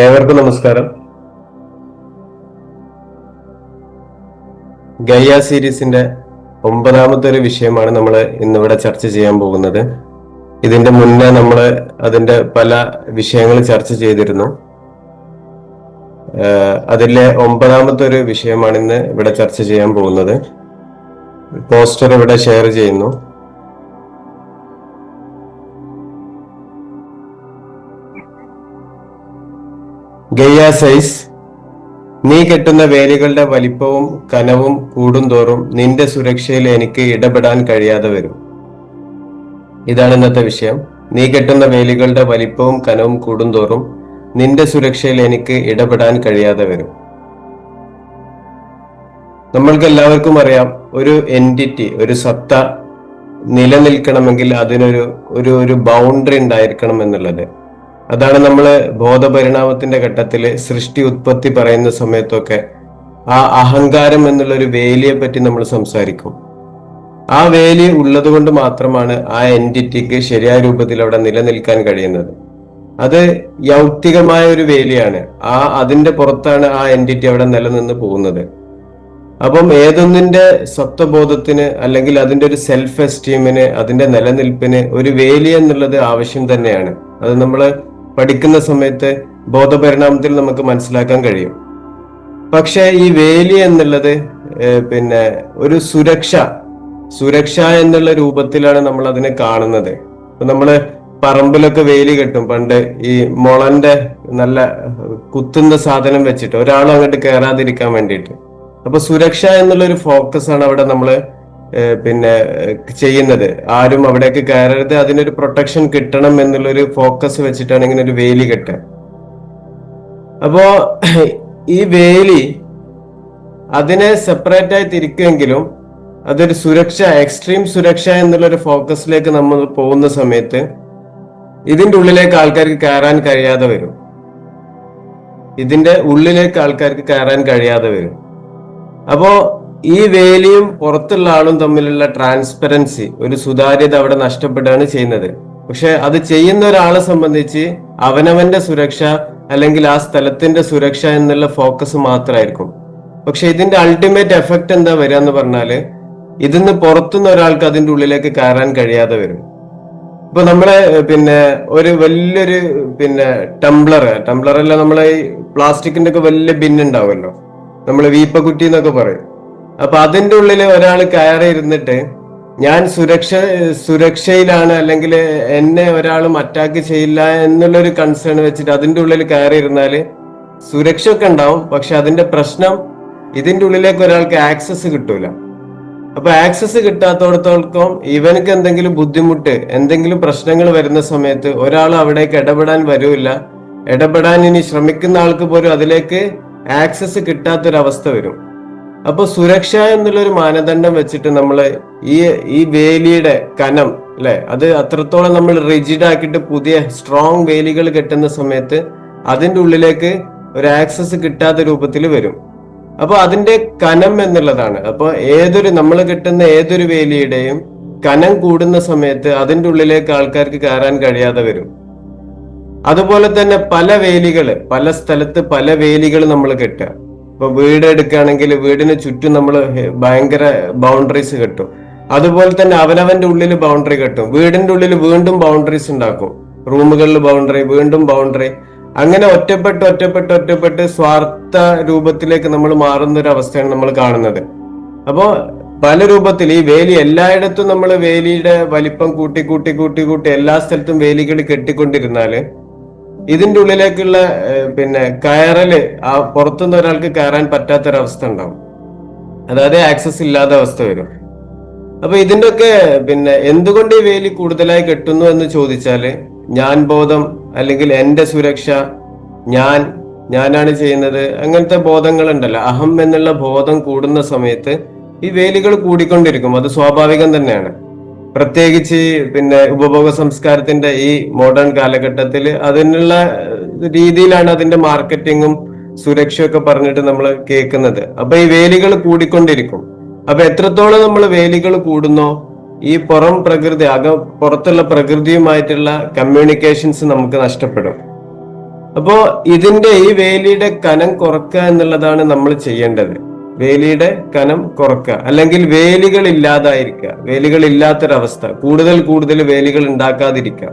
ഏവർക്കും നമസ്കാരം. ഗയ സീരീസിന്റെ ഒമ്പതാമത്തെ ഒരു വിഷയമാണ് നമ്മൾ ഇന്നിവിടെ ചർച്ച ചെയ്യാൻ പോകുന്നത്. ഇതിന്റെ മുന്നേ നമ്മൾ അതിന്റെ പല വിഷയങ്ങൾ ചർച്ച ചെയ്തിരുന്നു. അതിലെ ഒമ്പതാമത്തെ ഒരു വിഷയമാണ് ഇന്ന് ഇവിടെ ചർച്ച ചെയ്യാൻ പോകുന്നത്. പോസ്റ്റർ ഇവിടെ ഷെയർ ചെയ്യുന്നു. ഗയ്യ സൈസ് നീ കെട്ടുന്ന വേലികളുടെ വലിപ്പവും കനവും കൂടുന്തോറും നിന്റെ സുരക്ഷയിൽ എനിക്ക് ഇടപെടാൻ കഴിയാതെ വരും. ഇതാണ് ഇന്നത്തെ വിഷയം. നീ കെട്ടുന്ന വേലികളുടെ വലിപ്പവും കനവും കൂടുന്തോറും നിന്റെ സുരക്ഷയിൽ എനിക്ക് ഇടപെടാൻ കഴിയാതെ വരും. നമ്മൾക്ക് എല്ലാവർക്കും അറിയാം ഒരു എന്റിറ്റി ഒരു സത്ത നിലനിൽക്കണമെങ്കിൽ അതിനൊരു ഒരു ഒരു ബൗണ്ടറി ഉണ്ടായിരിക്കണം എന്നുള്ളത്. അതാണ് നമ്മൾ ബോധപരിണാമത്തിന്റെ ഘട്ടത്തിൽ സൃഷ്ടി ഉത്പത്തി പറയുന്ന സമയത്തൊക്കെ ആ അഹങ്കാരം എന്നുള്ള ഒരു വേലിയെ പറ്റി നമ്മൾ സംസാരിക്കും. ആ വേലി ഉള്ളത് കൊണ്ട് മാത്രമാണ് ആ എന്റിറ്റിക്ക് ശരിയായ രൂപത്തിൽ അവിടെ നിലനിൽക്കാൻ കഴിയുന്നത്. അത് യൗക്തികമായ ഒരു വേലിയാണ്. ആ അതിന്റെ പുറത്താണ് ആ എന്റിറ്റി അവിടെ നിലനിന്ന് പോകുന്നത്. അപ്പം ഏതൊന്നിന്റെ സത്വബോധത്തിന് അല്ലെങ്കിൽ അതിന്റെ ഒരു സെൽഫ് എസ്റ്റീമിന് അതിന്റെ നിലനിൽപ്പിന് ഒരു വേലി എന്നുള്ളത് ആവശ്യം തന്നെയാണ്. അത് നമ്മൾ പഠിക്കുന്ന സമയത്ത് ബോധപരിണാമത്തിൽ നമുക്ക് മനസ്സിലാക്കാൻ കഴിയും. പക്ഷെ ഈ വേലി എന്നുള്ളത് പിന്നെ ഒരു സുരക്ഷ സുരക്ഷ എന്നുള്ള രൂപത്തിലാണ് നമ്മൾ അതിനെ കാണുന്നത്. ഇപ്പൊ നമ്മൾ പറമ്പിലൊക്കെ വേലി കെട്ടും. പണ്ട് ഈ മുളന്റെ നല്ല കുത്തുന്ന സാധനം വെച്ചിട്ട് ഒരാളും അങ്ങോട്ട് കയറാതിരിക്കാൻ വേണ്ടിയിട്ട്. അപ്പൊ സുരക്ഷ എന്നുള്ള ഒരു ഫോക്കസ് ആണ് അവിടെ നമ്മൾ പിന്നെ ചെയ്യുന്നത്. ആരും അവിടേക്ക് കയറരുത്. അതിനൊരു പ്രൊട്ടക്ഷൻ കിട്ടണം എന്നുള്ളൊരു ഫോക്കസ് വെച്ചിട്ടാണ് ഇങ്ങനെ ഒരു വേലി കെട്ട അപ്പോ ഈ വേലി അതിനെ സെപ്പറേറ്റ് ആയി തിരിക്കുമെങ്കിലും അതൊരു സുരക്ഷ എക്സ്ട്രീം സുരക്ഷ എന്നുള്ളൊരു ഫോക്കസിലേക്ക് നമ്മൾ പോകുന്ന സമയത്ത് ഇതിന്റെ ഉള്ളിലേക്ക് ആൾക്കാർക്ക് കയറാൻ കഴിയാതെ വരും. ഇതിന്റെ ഉള്ളിലേക്ക് ആൾക്കാർക്ക് കയറാൻ കഴിയാതെ വരും. അപ്പോ ഈ വേലിയും പുറത്തുള്ള ആളും തമ്മിലുള്ള ട്രാൻസ്പെറൻസി ഒരു സുതാര്യത അവിടെ നഷ്ടപ്പെടുകയാണ് ചെയ്യുന്നത്. പക്ഷെ അത് ചെയ്യുന്ന ഒരാളെ സംബന്ധിച്ച് അവനവന്റെ സുരക്ഷ അല്ലെങ്കിൽ ആ സ്ഥലത്തിന്റെ സുരക്ഷ എന്നുള്ള ഫോക്കസ് മാത്രമായിരിക്കും. പക്ഷെ ഇതിന്റെ അൾട്ടിമേറ്റ് എഫക്റ്റ് എന്താ വരിക എന്ന് പറഞ്ഞാൽ ഇതിന്ന് പുറത്തുനിന്ന് ഒരാൾക്ക് അതിന്റെ ഉള്ളിലേക്ക് കയറാൻ കഴിയാതെ വരും. ഇപ്പൊ നമ്മളെ പിന്നെ ഒരു വലിയൊരു പിന്നെ ടംബ്ലർ ടംബ്ലർ അല്ല നമ്മളെ ഈ പ്ലാസ്റ്റിക്കിന്റെ ഒക്കെ വലിയ ബിന്നുണ്ടാവുമല്ലോ നമ്മൾ വീപ്പക്കുറ്റി എന്നൊക്കെ പറയും. അപ്പൊ അതിന്റെ ഉള്ളിൽ ഒരാൾ കയറി ഇരുന്നിട്ട് ഞാൻ സുരക്ഷ സുരക്ഷയിലാണ് അല്ലെങ്കിൽ എന്നെ ഒരാളും അറ്റാക്ക് ചെയ്യില്ല എന്നുള്ളൊരു കൺസേൺ വെച്ചിട്ട് അതിന്റെ ഉള്ളിൽ കയറി ഇരുന്നാൽ സുരക്ഷ ഒക്കെ ഉണ്ടാവും. പക്ഷെ അതിന്റെ പ്രശ്നം ഇതിന്റെ ഉള്ളിലേക്ക് ഒരാൾക്ക് ആക്സസ് കിട്ടൂല. അപ്പൊ ആക്സസ് കിട്ടാത്തോടത്തോളം ഇവനക്ക് എന്തെങ്കിലും ബുദ്ധിമുട്ട് എന്തെങ്കിലും പ്രശ്നങ്ങൾ വരുന്ന സമയത്ത് ഒരാൾ അവിടേക്ക് ഇടപെടാൻ വരൂല്ല. ഇടപെടാൻ ഇനി ശ്രമിക്കുന്ന ആൾക്ക് പോലും അതിലേക്ക് ആക്സസ് കിട്ടാത്തൊരവസ്ഥ വരും. അപ്പൊ സുരക്ഷ എന്നുള്ളൊരു മാനദണ്ഡം വെച്ചിട്ട് നമ്മൾ ഈ ഈ വേലിയുടെ കനം അല്ലെ? അത് അത്രത്തോളം നമ്മൾ റിജിഡ് ആക്കിയിട്ട് പുതിയ സ്ട്രോങ് വേലികൾ കെട്ടുന്ന സമയത്ത് അതിന്റെ ഉള്ളിലേക്ക് ഒരു ആക്സസ് കിട്ടാത്ത രൂപത്തിൽ വരും. അപ്പൊ അതിന്റെ കനം എന്നുള്ളതാണ്. അപ്പൊ ഏതൊരു നമ്മൾ കിട്ടുന്ന ഏതൊരു വേലിയുടെയും കനം കൂടുന്ന സമയത്ത് അതിന്റെ ഉള്ളിലേക്ക് ആൾക്കാർക്ക് കയറാൻ കഴിയാതെ വരും. അതുപോലെ തന്നെ പല വേലികൾ പല സ്ഥലത്ത് പല വേലികൾ നമ്മൾ കെട്ടുക. ഇപ്പൊ വീട് എടുക്കുകയാണെങ്കിൽ വീടിന് ചുറ്റും നമ്മൾ ഭയങ്കര ബൗണ്ടറീസ് കെട്ടും. അതുപോലെ തന്നെ അവനവന്റെ ഉള്ളിൽ ബൗണ്ടറി കെട്ടും. വീടിന്റെ ഉള്ളിൽ വീണ്ടും ബൗണ്ടറീസ് ഉണ്ടാക്കും. റൂമുകളിൽ ബൗണ്ടറി വീണ്ടും ബൗണ്ടറി അങ്ങനെ ഒറ്റപ്പെട്ട് ഒറ്റപ്പെട്ട് ഒറ്റപ്പെട്ട് സ്വാർത്ഥ രൂപത്തിലേക്ക് നമ്മൾ മാറുന്ന ഒരു അവസ്ഥയാണ് നമ്മൾ കാണുന്നത്. അപ്പോ പല രൂപത്തിൽ ഈ വേലി എല്ലായിടത്തും നമ്മൾ വേലിയുടെ വലിപ്പം കൂട്ടി കൂട്ടി കൂട്ടി കൂട്ടി എല്ലാ സ്ഥലത്തും വേലികൾ കെട്ടിക്കൊണ്ടിരുന്നാൽ ഇതിന്റെ ഉള്ളിലേക്കുള്ള പിന്നെ കയറൽ ആ പുറത്തുനിന്ന് ഒരാൾക്ക് കയറാൻ പറ്റാത്തൊരവസ്ഥ ഉണ്ടാവും. അതായത് ആക്സസ് ഇല്ലാത്ത അവസ്ഥ വരും. അപ്പൊ ഇതിന്റെ ഒക്കെ പിന്നെ എന്തുകൊണ്ട് ഈ വേലി കൂടുതലായി കെട്ടുന്നു എന്ന് ചോദിച്ചാൽ ഞാൻ ബോധം അല്ലെങ്കിൽ എന്റെ സുരക്ഷ ഞാൻ ഞാനാണ് ചെയ്യുന്നത് അങ്ങനത്തെ ബോധങ്ങൾ ഉണ്ടല്ലോ അഹം എന്നുള്ള ബോധം കൂടുന്ന സമയത്ത് ഈ വേലികൾ കൂടിക്കൊണ്ടിരിക്കും. അത് സ്വാഭാവികം തന്നെയാണ്. പ്രത്യേകിച്ച് പിന്നെ ഉപഭോഗ സംസ്കാരത്തിന്റെ ഈ മോഡേൺ കാലഘട്ടത്തിൽ അതിനുള്ള രീതിയിലാണ് അതിന്റെ മാർക്കറ്റിങ്ങും സുരക്ഷയൊക്കെ പറഞ്ഞിട്ട് നമ്മൾ കേൾക്കുന്നത്. അപ്പൊ ഈ വേലികൾ കൂടിക്കൊണ്ടിരിക്കും. അപ്പൊ എത്രത്തോളം നമ്മൾ വേലികൾ കൂടുന്നോ ഈ പുറം പ്രകൃതി അക പുറത്തുള്ള പ്രകൃതിയുമായിട്ടുള്ള കമ്മ്യൂണിക്കേഷൻസ് നമുക്ക് നഷ്ടപ്പെടും. അപ്പോ ഇതിന്റെ ഈ വേലിയുടെ കനം കുറക്കുക എന്നുള്ളതാണ് നമ്മൾ ചെയ്യേണ്ടത്. വേലിയുടെ കനം കുറക്കുക. അല്ലെങ്കിൽ വേലികൾ ഇല്ലാതായിരിക്കുക. വേലികൾ ഇല്ലാത്തൊരവസ്ഥ. കൂടുതൽ കൂടുതൽ വേലികൾ ഉണ്ടാക്കാതിരിക്കുക.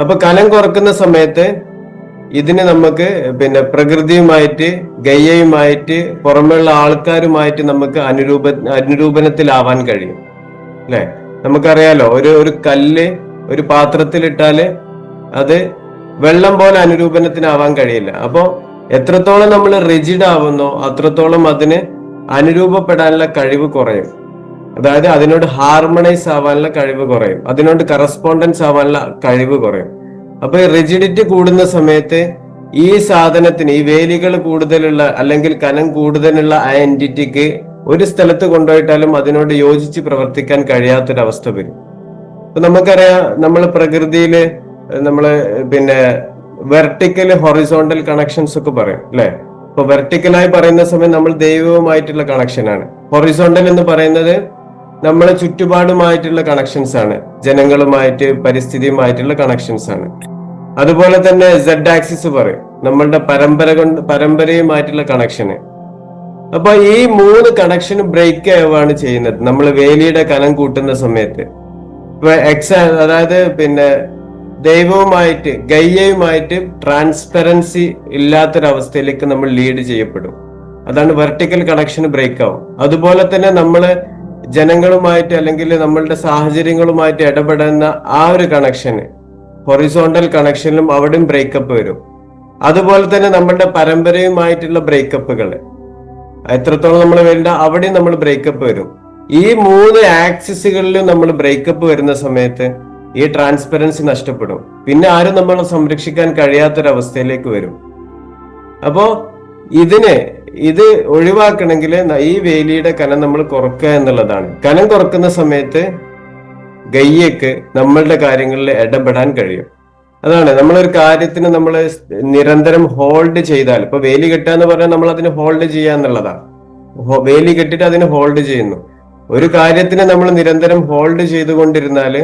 അപ്പൊ കനം കുറക്കുന്ന സമയത്ത് ഇതിന് നമുക്ക് പിന്നെ പ്രകൃതിയുമായിട്ട് ഗയ്യയുമായിട്ട് പുറമെയുള്ള ആൾക്കാരുമായിട്ട് നമുക്ക് അനുരൂപ അനുരൂപനത്തിലാവാൻ കഴിയും. അല്ലെ? നമുക്കറിയാലോ ഒരു ഒരു കല്ല് ഒരു പാത്രത്തിലിട്ടാൽ അത് വെള്ളം പോലെ അനുരൂപനത്തിനാവാൻ കഴിയില്ല. അപ്പോ എത്രത്തോളം നമ്മൾ റിജിഡ് ആവുന്നോ അത്രത്തോളം അതിന് അനുരൂപപ്പെടാനുള്ള കഴിവ് കുറയും. അതായത് അതിനോട് ഹാർമണൈസ് ആവാനുള്ള കഴിവ് കുറയും. അതിനോട് കറസ്പോണ്ടൻസ് ആവാനുള്ള കഴിവ് കുറയും. അപ്പൊ ഈ റിജിഡിറ്റി കൂടുന്ന സമയത്ത് ഈ സാധനത്തിന് ഈ വേലികൾ കൂടുതലുള്ള അല്ലെങ്കിൽ കനം കൂടുതലുള്ള ആ എന്റിറ്റിക്ക് ഒരു സ്ഥലത്ത് കൊണ്ടുപോയിട്ടാലും അതിനോട് യോജിച്ച് പ്രവർത്തിക്കാൻ കഴിയാത്തൊരവസ്ഥ വരും. അപ്പൊ നമുക്കറിയാം നമ്മൾ പ്രകൃതിയിൽ നമ്മൾ പിന്നെ വെർട്ടിക്കൽ ഹൊറിസോണ്ടൽ കണക്ഷൻസ് ഒക്കെ പറയും അല്ലെ? ഇപ്പൊ വെർട്ടിക്കലായി പറയുന്ന സമയം നമ്മൾ ദൈവവുമായിട്ടുള്ള കണക്ഷനാണ് ഹൊറിസോണ്ടൽ എന്ന് പറയുന്നത് നമ്മളെ ചുറ്റുപാടുമായിട്ടുള്ള കണക്ഷൻസ് ആണ്. ജനങ്ങളുമായിട്ട് പരിസ്ഥിതിയുമായിട്ടുള്ള കണക്ഷൻസ് ആണ്. അതുപോലെ തന്നെ സെഡ് ആക്സിസ് പറയും നമ്മളുടെ പരമ്പര കൊണ്ട് പരമ്പരയുമായിട്ടുള്ള കണക്ഷന് അപ്പൊ ഈ മൂന്ന് കണക്ഷൻ ബ്രേക്ക് ആവുകയാണ് ചെയ്യുന്നത്. നമ്മൾ വേലിയുടെ കനം കൂട്ടുന്ന സമയത്ത്. ഇപ്പൊ എക്സ് അതായത് പിന്നെ ദൈവവുമായിട്ട് ഗയ്യയുമായിട്ട് ട്രാൻസ്പെറൻസി ഇല്ലാത്തൊരവസ്ഥയിലേക്ക് നമ്മൾ ലീഡ് ചെയ്യപ്പെടും. അതാണ് വെർട്ടിക്കൽ കണക്ഷൻ ബ്രേക്ക് ആവും. അതുപോലെ തന്നെ നമ്മൾ ജനങ്ങളുമായിട്ട് അല്ലെങ്കിൽ നമ്മളുടെ സാഹചര്യങ്ങളുമായിട്ട് ഇടപെടുന്ന ആ ഒരു കണക്ഷന് ഹൊറിസോണ്ടൽ കണക്ഷനിലും അവിടെയും ബ്രേക്കപ്പ് വരും. അതുപോലെ തന്നെ നമ്മളുടെ പരമ്പരയുമായിട്ടുള്ള ബ്രേക്കപ്പുകൾ എത്രത്തോളം നമ്മൾ വേണ്ട അവിടെയും നമ്മൾ ബ്രേക്കപ്പ് വരും. ഈ മൂന്ന് ആക്സിസുകളിലും നമ്മൾ ബ്രേക്കപ്പ് വരുന്ന സമയത്ത് ഈ ട്രാൻസ്പെറൻസി നഷ്ടപ്പെടും. പിന്നെ ആരും നമ്മളെ സംരക്ഷിക്കാൻ കഴിയാത്തൊരവസ്ഥയിലേക്ക് വരും. അപ്പോ ഇതിന് ഇത് ഒഴിവാക്കണമെങ്കിൽ ഈ വേലിയുടെ കനം നമ്മൾ കുറക്കുക എന്നുള്ളതാണ്. കനം കുറക്കുന്ന സമയത്ത് ഗയ്യക്ക് നമ്മളുടെ കാര്യങ്ങളിൽ ഇടപെടാൻ കഴിയും. അതാണ് നമ്മളൊരു കാര്യത്തിന് നമ്മൾ നിരന്തരം ഹോൾഡ് ചെയ്താൽ ഇപ്പൊ വേലി കെട്ടുക എന്ന് പറഞ്ഞാൽ നമ്മൾ അതിന് ഹോൾഡ് ചെയ്യുക എന്നുള്ളതാണ്. വേലി കെട്ടിട്ട് അതിന് ഹോൾഡ് ചെയ്യുന്നു. ഒരു കാര്യത്തിന് നമ്മൾ നിരന്തരം ഹോൾഡ് ചെയ്തുകൊണ്ടിരുന്നാൽ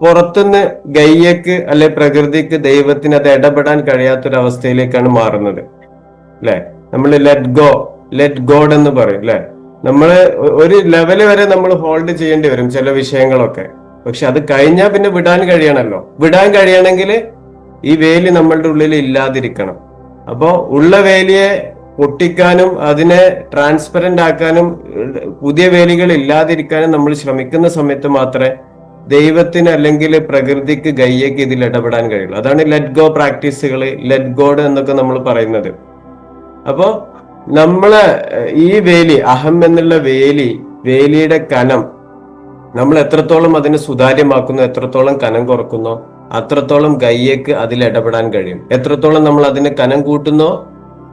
പുറത്തുനിന്ന് ഗയ്യക്ക് അല്ലെ പ്രകൃതിക്ക് ദൈവത്തിന് അത് ഇടപെടാൻ കഴിയാത്തൊരവസ്ഥയിലേക്കാണ് മാറുന്നത്. അല്ലെ നമ്മൾ ലെറ്റ് ഗോ ലെറ്റ് ഗോഡ് എന്ന് പറയും അല്ലെ നമ്മൾ ഒരു ലെവൽ വരെ നമ്മൾ ഹോൾഡ് ചെയ്യേണ്ടി വരും ചില വിഷയങ്ങളൊക്കെ. പക്ഷെ അത് കഴിഞ്ഞാൽ പിന്നെ വിടാൻ കഴിയണമല്ലോ വിടാൻ കഴിയണമെങ്കിൽ ഈ വേലി നമ്മളുടെ ഉള്ളിൽ ഇല്ലാതിരിക്കണം. അപ്പോ ഉള്ള വേലിയെ പൊട്ടിക്കാനും അതിനെ ട്രാൻസ്പെറന്റ് ആക്കാനും പുതിയ വേലികൾ ഇല്ലാതിരിക്കാനും നമ്മൾ ശ്രമിക്കുന്ന സമയത്ത് മാത്രമേ ദൈവത്തിന് അല്ലെങ്കിൽ പ്രകൃതിക്ക് ഗയ്യക്ക് ഇതിൽ ഇടപെടാൻ കഴിയുള്ളൂ അതാണ് ലെറ്റ് ഗോ പ്രാക്ടീസുകൾ ലെറ്റ് ഗോഡ് എന്നൊക്കെ നമ്മൾ പറയുന്നത്. അപ്പോ നമ്മൾ ഈ വേലി അഹം എന്നുള്ള വേലി വേലിയുടെ കനം നമ്മൾ എത്രത്തോളം അതിനെ സുതാര്യമാക്കുന്നു എത്രത്തോളം കനം കുറക്കുന്നോ അത്രത്തോളം ഗയ്യക്ക് അതിൽ ഇടപെടാൻ കഴിയും. എത്രത്തോളം നമ്മൾ അതിന് കനം കൂട്ടുന്നോ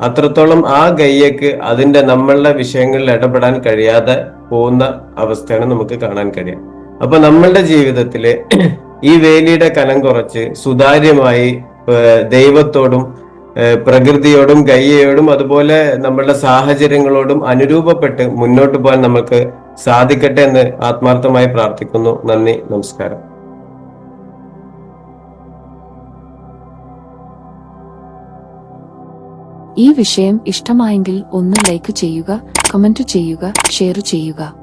അത്രത്തോളം ആ ഗയ്യക്ക് അതിന്റെ നമ്മളുടെ വിഷയങ്ങളിൽ ഇടപെടാൻ കഴിയാതെ പോകുന്ന അവസ്ഥയാണ് നമുക്ക് കാണാൻ കഴിയുക. അപ്പൊ നമ്മളുടെ ജീവിതത്തിൽ ഈ വേലിയുടെ കനം കുറച്ച് സുതാര്യമായി ദൈവത്തോടും പ്രകൃതിയോടും ഗയ്യയോടും അതുപോലെ നമ്മളുടെ സാഹചര്യങ്ങളോടും അനുരൂപപ്പെട്ട് മുന്നോട്ട് പോകാൻ നമുക്ക് സാധിക്കട്ടെ എന്ന് ആത്മാർത്ഥമായി പ്രാർത്ഥിക്കുന്നു. നന്ദി നമസ്കാരം. ഈ വിഷയം ഇഷ്ടമായെങ്കിൽ ഒന്ന് ലൈക്ക് ചെയ്യുക കമന്റ് ചെയ്യുക ഷെയർ ചെയ്യുക.